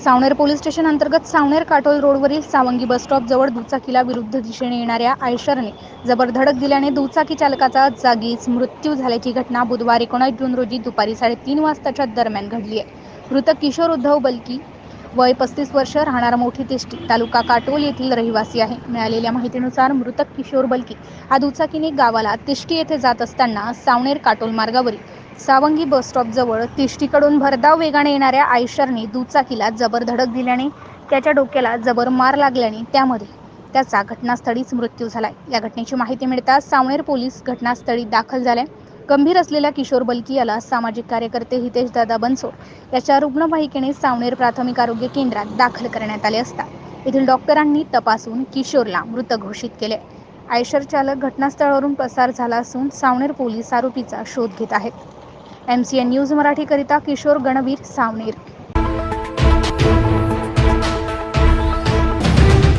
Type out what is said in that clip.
Saoner police station अंतर्गत सावनेर काटोल रोडवरील Sawangi bus stop जवळ दुचाकीला विरुद्ध दिशेने येणाऱ्या आयशरने जबर धडक दिल्याने दुचाकी चालकाचा जागीच मृत्यू झाल्याची घटना बुधवार एकोणीस जून रोजी दुपारी साडेतीन वाजताच्या दरम्यान घडली आहे. मृतक किशोर उद्धव बलकी वय पस्तीस वर्ष राहणार मोठी तेष्टी तालुका काटोल येथील रहिवासी आहे. मिळालेल्या माहितीनुसार मृतक किशोर बलकी हा दुचाकीने गावाला तिष्टी येथे जात असताना सावनेर काटोल मार्गावरील सावंगी बस स्टॉपजवळ तिष्टीकडून भरधाव वेगाने येणाऱ्या आयशरने दुचाकीला जबर धडक दिल्याने त्याच्या डोक्याला जबर मार लागल्याने त्यामध्ये त्याचा घटनास्थळीच मृत्यू झालाय. या घटनेची माहिती मिळताच सावनेर पोलीस घटनास्थळी दाखल झाले. गंभीर असलेल्या किशोर बलकी याला सामाजिक कार्यकर्ते हितेश दादा बनसोड याच्या रुग्णवाहिकेने सावनेर प्राथमिक आरोग्य केंद्रात दाखल करण्यात आले असता. येथील डॉक्टरांनी तपासून किशोरला मृत घोषित केले. आयशर चालक घटनास्थळावरून पसार झाला असून सावनेर पोलीस आरोपीचा शोध घेत आहेत. एम सी एन न्यूज मराठीकरिता किशोर गणवीर सावनेर